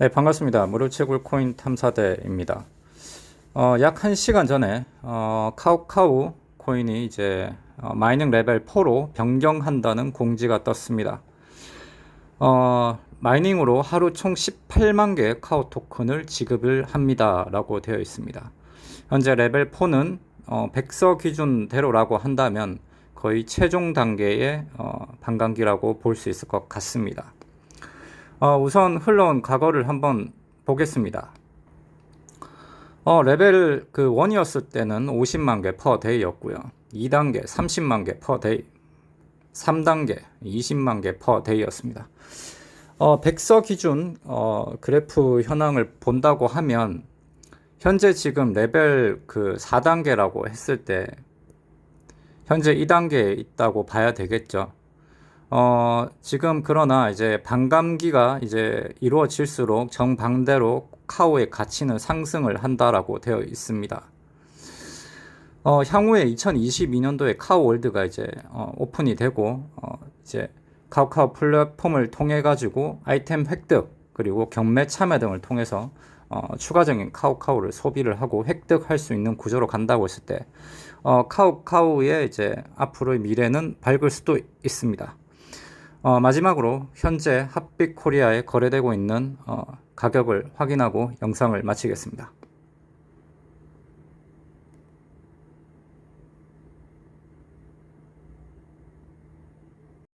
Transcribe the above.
네, 반갑습니다. 무료채굴 코인 탐사대입니다. 어, 약 1시간 전에 어, 카우카우 코인이 이제 어, 마이닝 레벨 4로 변경한다는 공지가 떴습니다. 어, 마이닝으로 하루 총 18만 개의 카우 토큰을 지급을 합니다라고 되어 있습니다. 현재 레벨 4는 어, 백서 기준대로라고 한다면 거의 최종 단계의 어, 반감기라고 볼 수 있을 것 같습니다. 어, 우선 흘러온 과거를 한번 보겠습니다. 어, 레벨 그 1이었을 때는 50만 개 per day였고요. 2단계 30만 개 per day, 3단계 20만 개 per day였습니다. 어, 백서 기준 어, 그래프 현황을 본다고 하면 현재 지금 레벨 그 4단계라고 했을 때 현재 2단계에 있다고 봐야 되겠죠. 어, 지금 그러나 이제 반감기가 이제 이루어질수록 정반대로 카오의 가치는 상승을 한다라고 되어 있습니다. 어, 향후에 2022년도에 카오 월드가 이제 어, 오픈이 되고 어, 이제 카오카오 플랫폼을 통해 가지고 아이템 획득 그리고 경매 참여 등을 통해서 어, 추가적인 카오카오를 소비를 하고 획득할 수 있는 구조로 간다고 했을 때 어, 카오카오의 이제 앞으로의 미래는 밝을 수도 있습니다. 어, 마지막으로 현재 핫빅 코리아에 거래되고 있는 어, 가격을 확인하고 영상을 마치겠습니다.